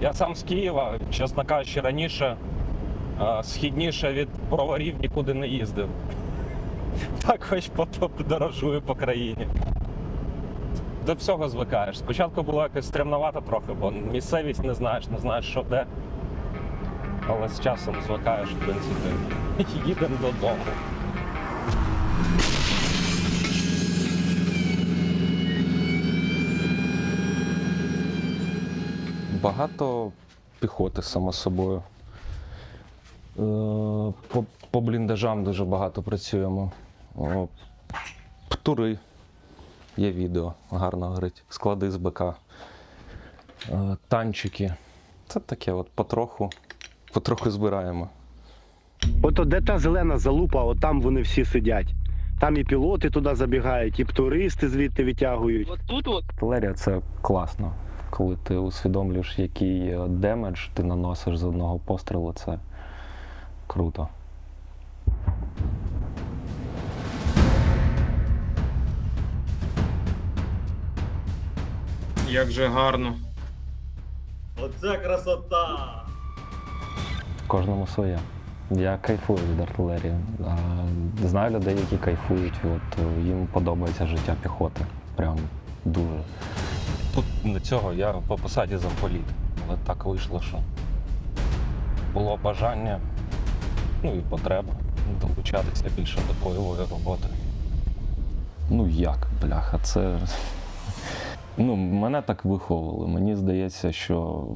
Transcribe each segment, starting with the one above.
Я сам з Києва, чесно кажучи, раніше східніше від броварів нікуди не їздив. Так хоч по- по- подорожую по країні. До всього звикаєш. Спочатку було якось стремновато трохи, бо місцевість не знаєш, не знаєш, що де. Але з часом звикаєш, в принципі, їдемо додому. Багато піхоти, само собою. Е, По, по бліндажам дуже багато працюємо. Птури. Є відео, гарно горить. Склади з БК. Е, Танчики. Це таке, от потроху, потроху збираємо. Ото де та зелена залупа, от там вони всі сидять. Там і пілоти туди забігають, і туристи звідти витягують. Вот тут вот Артилерія це класно. Коли ти усвідомлюєш, який е, демедж ти наносиш з одного пострілу, це круто. Як же гарно. Оце красота! Кожному своє. Я кайфую від артилерії. Знаю людей, які кайфують. От е, їм подобається життя піхоти. Прям дуже. Тут не цього я по посаді замполіт. Але так вийшло, що було бажання, ну і потреба долучатися більше до бойової роботи. Ну як, бляха, це. Ну, мене так виховували. Мені здається, що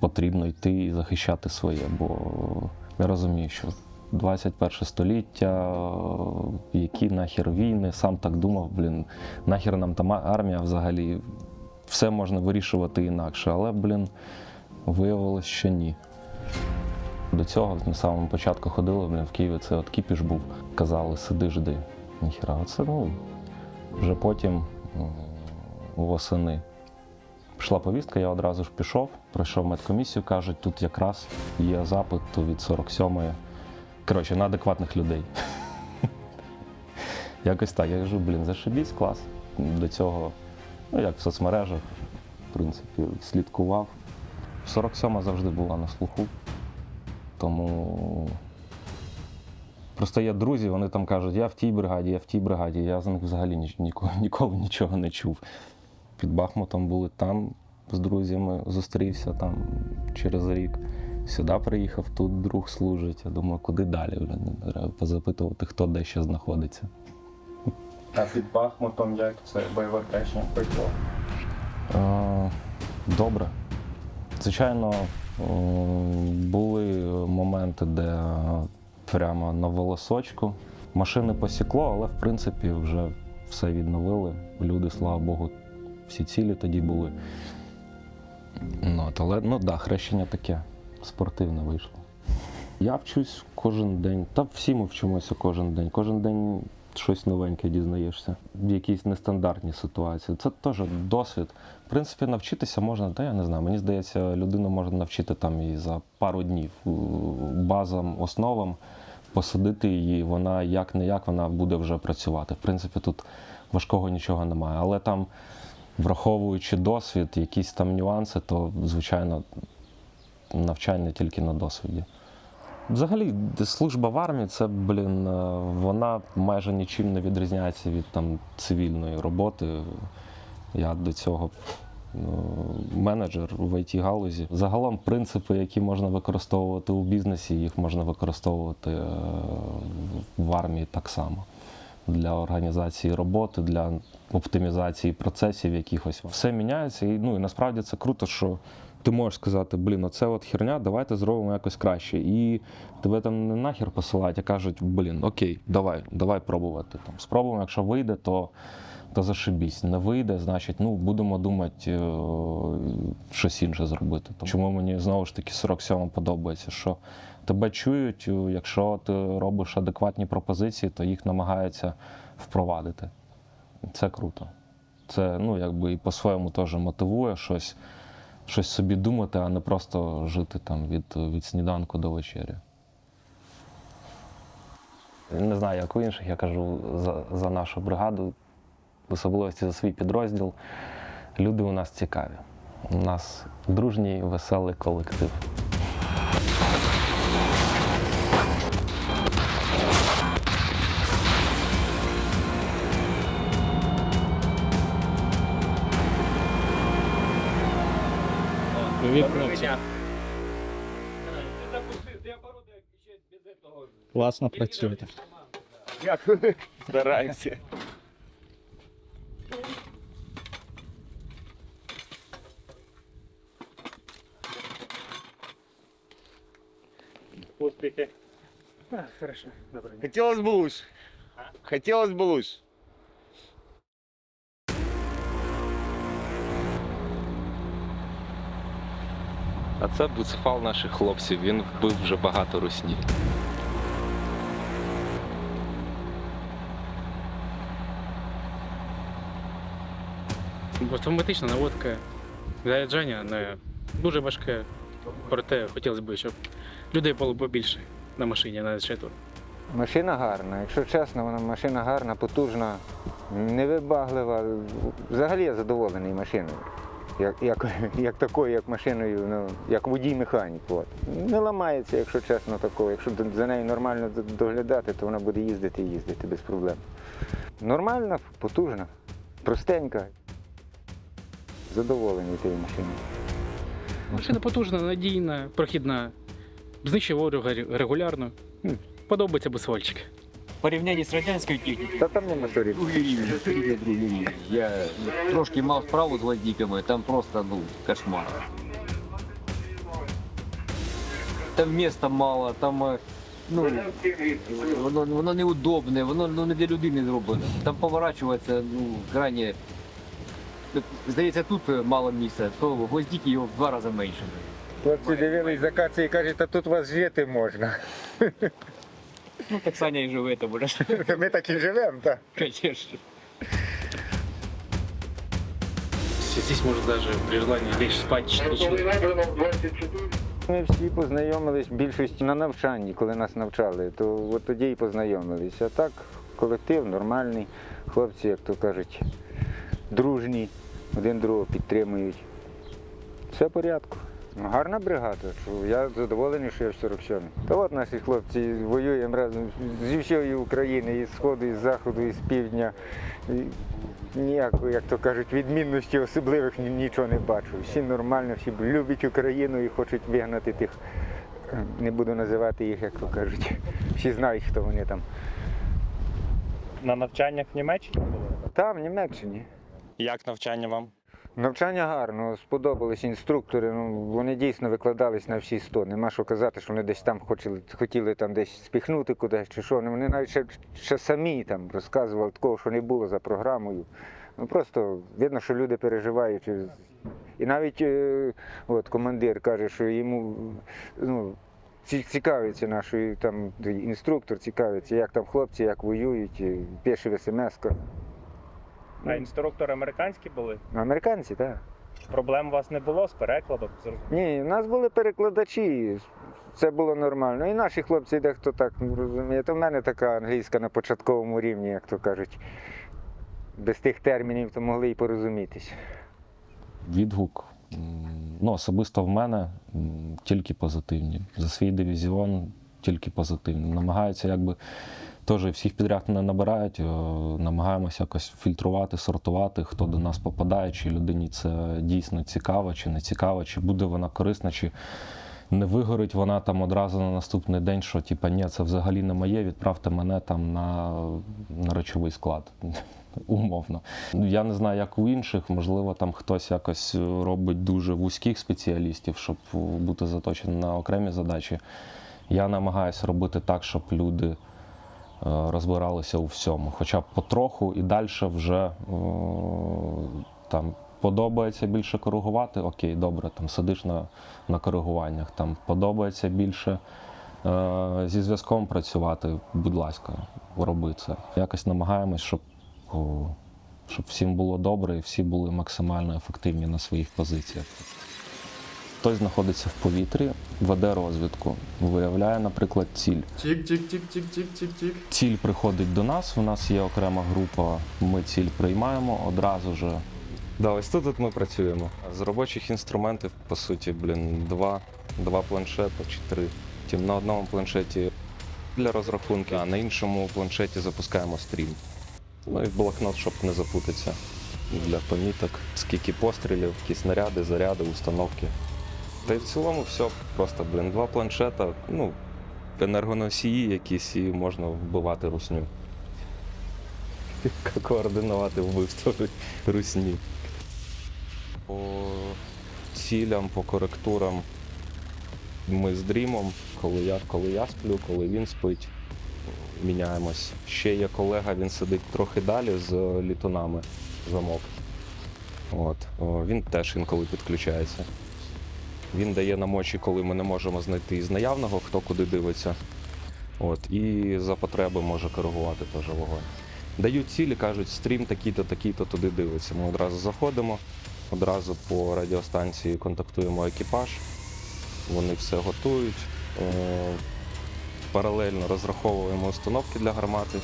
потрібно йти і захищати своє, бо я розумію, що 21 століття, які нахер війни, сам так думав, блін, нахер нам там армія взагалі, все можна вирішувати інакше, але, блін, виявилось, що ні. До цього на самому початку ходили, блін, в Києві це от кіпіш був. Казали, сиди, жди. Ніхера, оце ну, вже потім восени Пішла повістка, я одразу ж пішов, пройшов медкомісію, кажуть, тут якраз є запит від 47-ї. Коротше, на адекватних людей. Якось так. Я кажу, блін, зашибісь, клас. До цього, ну як в соцмережах, в принципі, слідкував. 47 завжди була на слуху. Тому просто є друзі, вони там кажуть, я в тій бригаді, я в тій бригаді. Я з них взагалі ні- ніколи, ніколи нічого не чув під Бахмутом були там з друзями, зустрівся там через рік. Сюди приїхав, тут друг служить. Я думаю, куди далі? Блін, Треба позапитувати, хто де ще знаходиться. А під Бахмутом як це бойове крещення пройшло? Добре. Звичайно, були моменти, де прямо на волосочку. Машини посікло, але в принципі вже все відновили. Люди, слава Богу, всі цілі тоді були. Ну, але ну да, хрещення таке спортивне вийшло. Я вчусь кожен день, та всі ми вчимося кожен день. Кожен день щось новеньке дізнаєшся. В якійсь нестандартній ситуації. Це теж досвід. В принципі, навчитися можна, та я не знаю. Мені здається, людину можна навчити там і за пару днів базам, основам, посадити її, вона як не як вона буде вже працювати. В принципі, тут важкого нічого немає. Але там, враховуючи досвід, якісь там нюанси, то звичайно навчання тільки на досвіді. Взагалі, служба в армії це, блін, е, вона майже нічим не відрізняється від там цивільної роботи. Я до цього ну, менеджер в it галузі. Загалом принципи, які можна використовувати у бізнесі, їх можна використовувати е, в армії так само. Для організації роботи, для оптимізації процесів якихось. Все міняється, і ну і насправді це круто, що ти можеш сказати, блін, оце от херня, давайте зробимо якось краще. І тебе там не нахер посилають, а кажуть, блін, окей, давай, давай пробувати. Там, спробуємо, якщо вийде, то, то зашибісь. Не вийде, значить, ну, будемо думати е, щось інше зробити. Тому, чому мені знову ж таки 47 подобається, що тебе чують, е, якщо ти робиш адекватні пропозиції, то їх намагаються впровадити. Це круто. Це ну, якби і по-своєму теж мотивує щось щось собі думати, а не просто жити там від, від сніданку до вечері. Не знаю, як у інших, я кажу за, за нашу бригаду, в особливості за свій підрозділ. Люди у нас цікаві. У нас дружній веселий колектив. Привіт, хлопці. Класно працюєте. Стараємося. Успіхи. Хотелось бы лучше. Хотелось бы лучше. А це буцефал наших хлопців. Він вбив вже багато русні. Автоматична наводка, заряджання не дуже важке, проте хотілося б, щоб людей було побільше на машині, на щиту. Машина гарна, якщо чесно, вона машина гарна, потужна, невибаглива. Взагалі я задоволений машиною. Як, як, як такою, як машиною, ну, як водій механік. От. Не ламається, якщо чесно, такого. Якщо за нею нормально доглядати, то вона буде їздити і їздити без проблем. Нормальна, потужна, простенька. Задоволений тією машиною. Машина потужна, надійна, прохідна, знищує ворога регулярно. Подобається бусвольчик. Порівнянні з радянською технікою, Та там нема що рівня. другий рівень, абсолютно другий рівень. Я трошки мав справу з гвоздиками, там просто ну, кошмар. Там міста мало, там е, ну, воно, воно неудобне, воно ну, не для людини зроблене. Там поворачуватися, ну, крайне. Здається, тут е, мало місця, то гвоздики його в два рази менше. Хлопці дивились за каці і кажуть, та тут вас жити можна. Ну, так Саня і живе, то буде, Ми так і живемо, так. звісно. Здесь можно даже при желании лечь спать 4. Ми всі познайомились більшості на навчанні, коли нас навчали, то от тоді і познайомилися. А так, колектив нормальний, хлопці, як то кажуть, дружні, один другого підтримують. Все в порядку. Гарна бригада, що я задоволений, що я в 47 Та от наші хлопці воюємо разом зі всієї України, і з сходу, і з заходу, і з півдня. І ніякої, як то кажуть, відмінності особливих нічого не бачу. Всі нормально, всі люблять Україну і хочуть вигнати тих, е, не буду називати їх, як то кажуть. Всі знають, хто вони там. На навчаннях в Німеччині були? Там, в Німеччині. Як навчання вам? Навчання гарно, сподобались інструктори. Ну, вони дійсно викладались на всі сто. Нема що казати, що вони десь там хотіли, хотіли там десь спіхнути кудись чи що. Ну, Вони навіть ще, ще самі там розказували такого, що не було за програмою. Ну просто видно, що люди переживають. І навіть е, от, командир каже, що йому ну, ці- цікавиться наш і там інструктор, цікавиться, як там хлопці, як воюють, пише в смс-ках. А інструктори американські були? Американці, так. Проблем у вас не було з перекладом? Ні, у нас були перекладачі, це було нормально. І наші хлопці дехто так ну, розумієте. У мене така англійська на початковому рівні, як то кажуть. Без тих термінів то могли й порозумітися. Відгук ну, особисто в мене тільки позитивні. За свій дивізіон тільки позитивні. Намагаються якби теж всіх підряд не набирають, е, намагаємося якось фільтрувати, сортувати, хто до нас попадає, чи людині це дійсно цікаво, чи не цікаво, чи буде вона корисна, чи не вигорить вона там одразу на наступний день, що типа ні, це взагалі не моє, відправте мене там на, на речовий склад. Умовно. Я не знаю, як у інших, можливо, там хтось якось робить дуже вузьких спеціалістів, щоб бути заточеним на окремі задачі. Я намагаюся робити так, щоб люди розбиралися у всьому, хоча б потроху і далі вже е, там подобається більше коригувати, окей, добре, там сидиш на, на коригуваннях, там подобається більше е, зі зв'язком працювати, будь ласка, роби це. Якось намагаємось, щоб, щоб всім було добре і всі були максимально ефективні на своїх позиціях. Хтось знаходиться в повітрі, веде розвідку, виявляє, наприклад, ціль. Чик-чик-чик-чик-чик-чик-чик. Ціль приходить до нас, у нас є окрема група, ми ціль приймаємо, одразу ж Да, ось тут от ми працюємо. З робочих інструментів, по суті, блін, два, два планшети чи три. Тим на одному планшеті для розрахунки, а на іншому планшеті запускаємо стрім. Ну і блокнот, щоб не запутатися. Для поміток, скільки пострілів, які снаряди, заряди, установки. Та й в цілому все просто, блін, два планшета, ну, енергоносії якісь і можна вбивати русню. Координувати вбивство русні. По цілям, по коректурам ми з дрімом, коли я, коли я сплю, коли він спить, міняємось. Ще є колега, він сидить трохи далі з літунами замок. От. Він теж інколи підключається. Він дає нам очі, коли ми не можемо знайти із наявного, хто куди дивиться. От. І за потреби може коригувати теж вогонь. Дають цілі, кажуть, стрім такий-то, такий-то туди дивиться. Ми одразу заходимо, одразу по радіостанції контактуємо екіпаж, вони все готують. Е, Паралельно розраховуємо установки для гармати.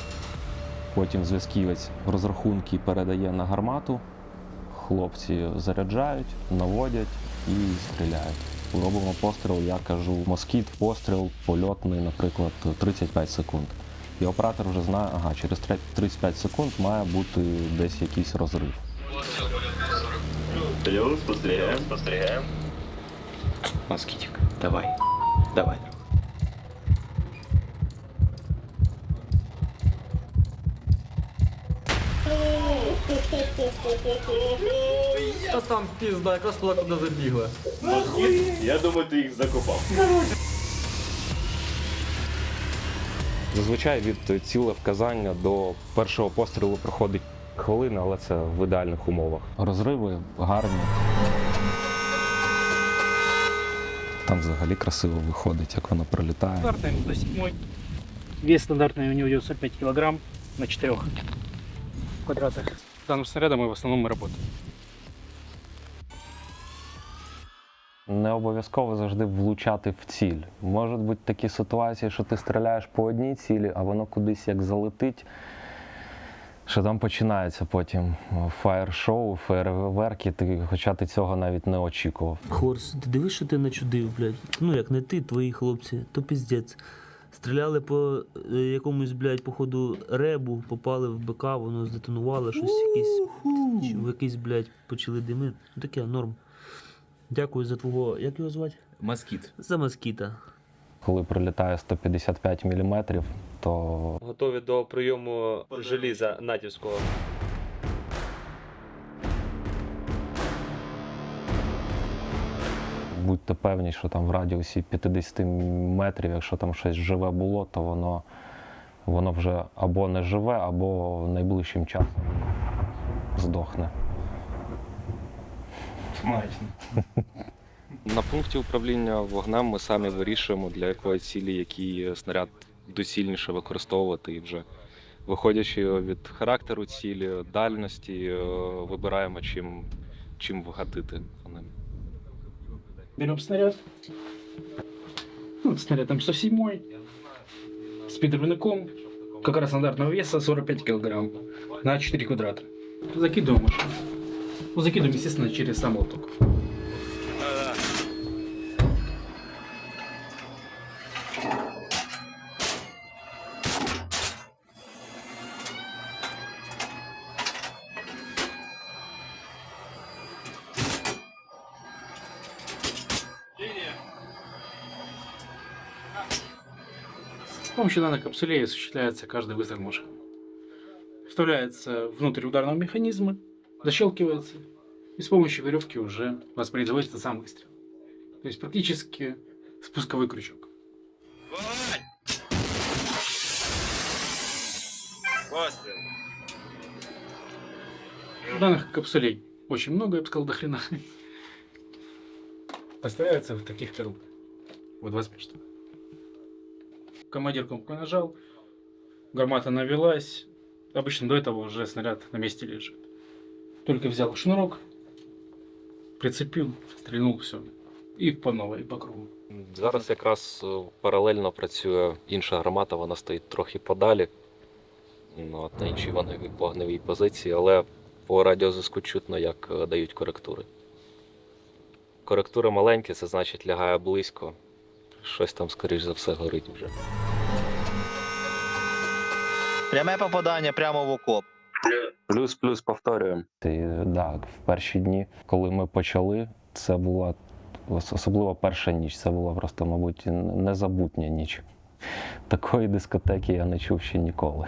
Потім зв'язківець розрахунки передає на гармату. Хлопці заряджають, наводять і стріляють. Робимо постріл, я кажу, москіт, постріл, польотний, наприклад, 35 секунд. І оператор вже знає, ага, через 35 секунд має бути десь якийсь розрив. Москітик, давай. Давай. А там пізда, якраз туди, куди забігла. Зазвичай від цілевказання до першого пострілу проходить хвилина, але це в ідеальних умовах. Розриви гарні. Там взагалі красиво виходить, як воно пролітає. Стандартный до 7. Вес стандартный у него идет 45 килограмм на 4 квадратах. Данным снарядом мы в основном и работаем. Не обов'язково завжди влучати в ціль. Можуть бути такі ситуації, що ти стріляєш по одній цілі, а воно кудись як залетить. Що там починається потім фаєр-шоу, фейерверки, ти, хоча ти цього навіть не очікував. Хорс, ти дивиш, що ти начудив, блядь? Ну як не ти, твої хлопці, то піздець. Стріляли по е, якомусь, блядь, походу, ребу, попали в БК, воно здетонувало, щось якийсь, чи в якийсь, блядь, почали дими. Ну таке, норм. Дякую за твого. Як його звати? Москіт. За москіта. Коли прилітає 155 мм, то Готові до прийому желіза натівського. Будьте певні, що там в радіусі 50 метрів, якщо там щось живе було, то воно, воно вже або не живе, або найближчим часом здохне. Смачно. На пункті управління вогнем ми самі вирішуємо, для якої цілі який снаряд доцільніше використовувати. І вже виходячи від характеру цілі, дальності, е, вибираємо, чим, чим вгатити. Берем снаряд. Ну, снаряд там 107 с подривником, как раз стандартного веса 45 килограмм на 4 квадрата. Закидываем машину. Ну, закидываем, естественно, через сам лоток. Помощью данной капсулей осуществляется каждый выстрел машины. Вставляется внутрь ударного механизма, защелкивается, и с помощью веревки уже воспроизводится сам выстрел. То есть практически спусковой крючок. Данных капсулей очень много, я бы сказал, до хрена. Поставляются в таких коробках. Вот 25 штук. Командир кнопку нажал, гармата навелась. Обычно до этого уже снаряд на месте лежит. Только взял шнурок, прицепил, стрельнул, все. І по новій, по кругу. Зараз якраз е, паралельно працює інша гармата, вона стоїть трохи подалі. Ну, на іншій вогневій позиції, але По радіозв'язку чутно, як е, дають коректури. Коректури маленькі, це значить лягає близько. Щось там, скоріш за все, горить вже. Пряме попадання прямо в окоп. Плюс-плюс повторюємо. І, да, в перші дні, коли ми почали, це була особливо перша ніч. Це була просто, мабуть, незабутня ніч. Такої дискотеки я не чув ще ніколи.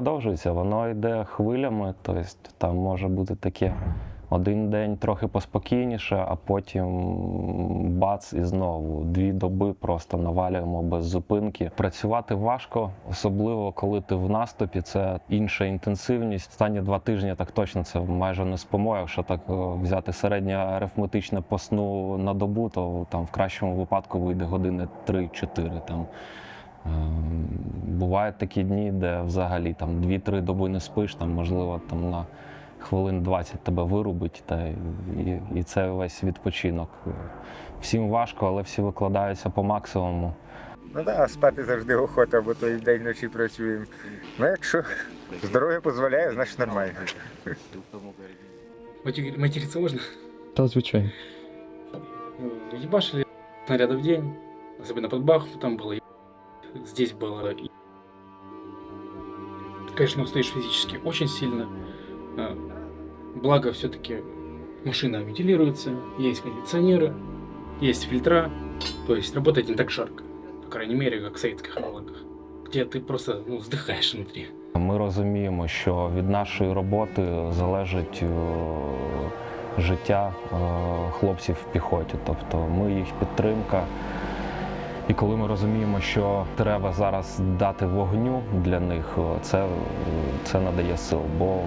Продовжується, воно йде хвилями, тобто там може бути таке один день трохи поспокійніше, а потім бац і знову. Дві доби просто навалюємо без зупинки. Працювати важко, особливо коли ти в наступі, це інша інтенсивність. Останні два тижні так точно це майже не спимо. Якщо так е, взяти середнє арифметичне по сну на добу, то там в кращому випадку вийде години 3-4 там. Ем, Бувають такі дні, де взагалі там 2-3 доби не спиш, там, можливо, там на хвилин 20 тебе вирубить, та і, і це весь відпочинок. Всім важко, але всі викладаються по максимуму. Ну так, спати завжди охота, бо то і вдень вночі працюємо. Ну, якщо здоров'я дозволяє, значить нормально. Матери- Материться можно? Та звичайно. Ну, Ебашили снарядов в день, особенно под Бахмутом было, е- здесь было. и- Конечно, устаешь физически очень сильно. А, Благо, все-таки машина вентилируется, есть кондиционеры, есть фильтра, то есть работает не так жарко, по крайней мере, как в советских аналогах, где ты просто ну, вздыхаешь внутри. Ми розуміємо, що від нашої роботи залежить е, життя е, хлопців в піхоті. Тобто ми їх підтримка. І коли ми розуміємо, що треба зараз дати вогню для них, це, це надає сил, бо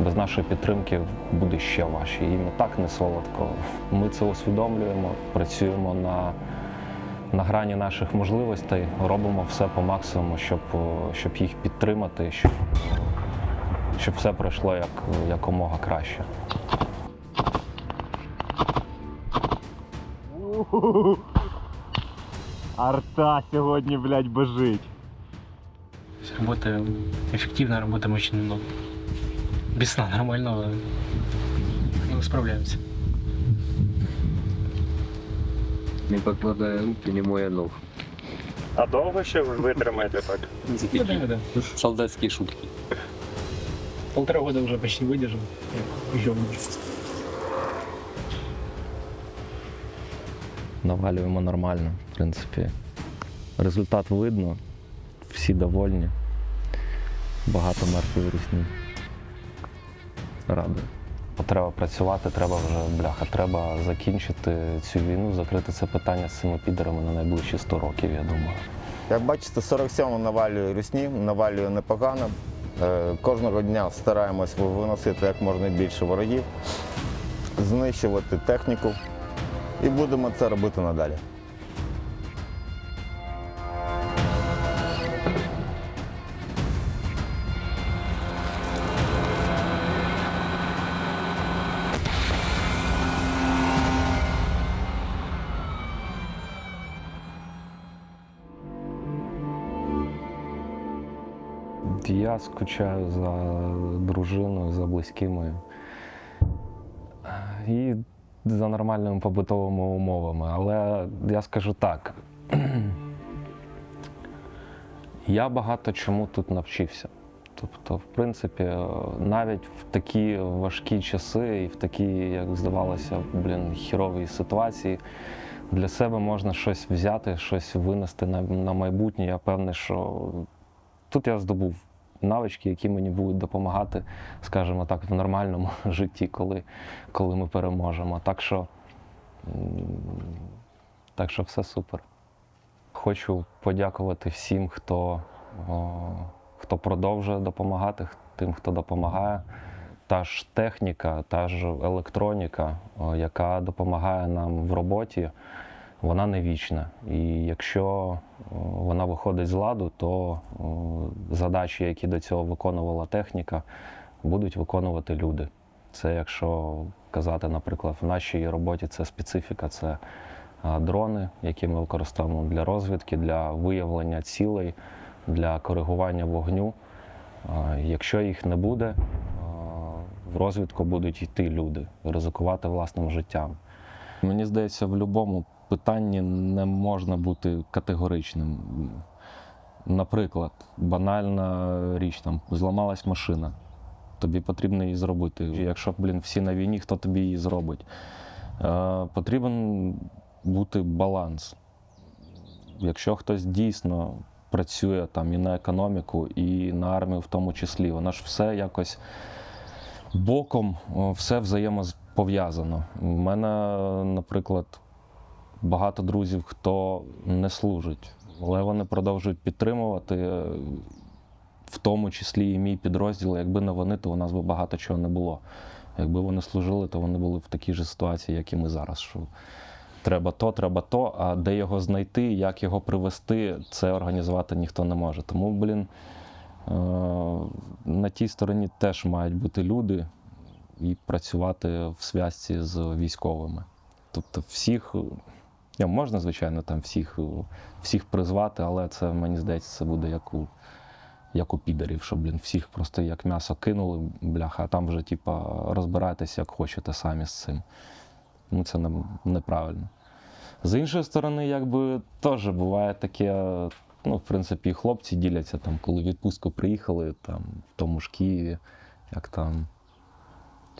без нашої підтримки буде ще важче. Їм і так не солодко. Ми це усвідомлюємо, працюємо на на грані наших можливостей робимо все по максимуму, щоб, щоб їх підтримати, щоб, щоб все пройшло як, якомога краще. Арта сьогодні, блядь, бежить. Работаем, эффективно работаем очень много. Без сна нормального, но справляемся. Не покладає руки, не моє ног. А довго ще ви витримаєте так? Ну, да, да. Солдатські шутки. Полтора года уже почти выдержал. Еще Навалюємо нормально, принципі. Результат видно, всі довольні. Багато мертвої русні. Радий. Треба працювати, треба вже бляха, треба закінчити цю війну, закрити це питання з цими підерами на найближчі 100 років, я думаю. Як бачите, 47 навалює русні, навалює непогано. Е, Кожного дня стараємось виносити як можна більше ворогів, знищувати техніку і будемо це робити надалі. Я скучаю за дружиною, за близькими і за нормальними побутовими умовами. Але я скажу так. Я багато чому тут навчився. Тобто, в принципі, навіть в такі важкі часи і в такі, як здавалося, блін, хірові ситуації, для себе можна щось взяти, щось винести на, на майбутнє. Я певний, що тут я здобув навички, які мені будуть допомагати, скажімо так, в нормальному житті, коли, коли ми переможемо. Так що, так що все супер. Хочу подякувати всім, хто, о, хто продовжує допомагати, тим, хто допомагає. Та ж техніка, та ж електроніка, о, яка допомагає нам в роботі. Вона не вічна. І якщо е, вона виходить з ладу, то е, задачі, які до цього виконувала техніка, будуть виконувати люди. Це якщо казати, наприклад, в нашій роботі це специфіка, це дрони, які ми використовуємо для розвідки, для виявлення цілей, для коригування вогню. Якщо їх не буде, в розвідку будуть йти люди, ризикувати власним життям. Мені здається, в будь-якому питанні не можна бути категоричним. Наприклад, банальна річ там зламалась машина. Тобі потрібно її зробити. Якщо, блін, всі на війні, хто тобі її зробить? Е, потрібен бути баланс. Якщо хтось дійсно працює там і на економіку, і на армію в тому числі, воно ж все якось боком, все взаємопов'язано. У мене, наприклад, багато друзів, хто не служить, але вони продовжують підтримувати. е, в тому числі і мій підрозділ. Якби не вони, то у нас би багато чого не було. Якби вони служили, то вони були в такій же ситуації, як і ми зараз. Що треба то, треба то, а де його знайти, як його привести, це організувати ніхто не може. Тому, блін, е, на тій стороні теж мають бути люди і працювати в зв'язці з військовими. Тобто всіх. Ні, можна, звичайно, там всіх, всіх призвати, але це, мені здається, це буде як у як у підарів, що, блін, всіх просто як м'ясо кинули, бляха, а там вже, типа, розбирайтеся, як хочете самі з цим. Ну, це не, неправильно. З іншої сторони, якби теж буває таке, ну, в принципі, і хлопці діляться, там, коли відпустку приїхали, там, в тому ж Києві, як там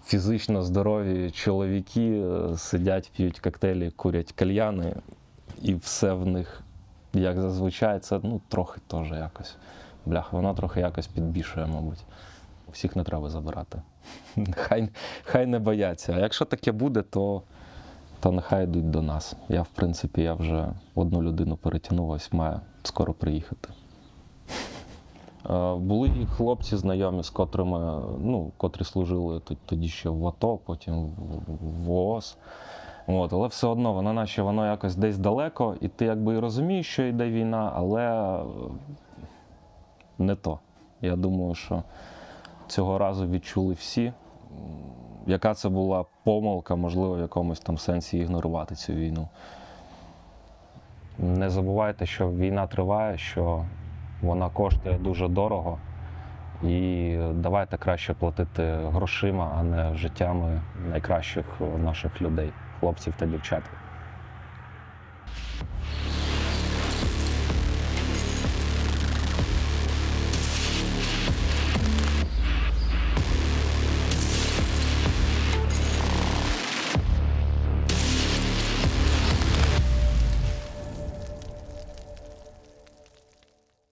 фізично здорові чоловіки е, сидять, п'ють коктейлі, курять кальяни, і все в них, як зазвичай, це ну, трохи теж якось. Бляха, воно трохи якось підбішує, мабуть. Всіх не треба забирати. Хай, хай не бояться. А якщо таке буде, то, то нехай йдуть до нас. Я, в принципі, я вже одну людину перетягнув, ось маю скоро приїхати. Е, Були хлопці знайомі, з котрими, ну, котрі служили тоді ще в АТО, потім в- в ООС. От, але все одно воно наче воно якось десь далеко, і ти якби і розумієш, що йде війна, але е, не то. Я думаю, що цього разу відчули всі. Яка це була помилка, можливо, в якомусь там сенсі ігнорувати цю війну. Не забувайте, що війна триває, що вона коштує дуже дорого. І давайте краще платити грошима, а не життями найкращих наших людей, хлопців та дівчат.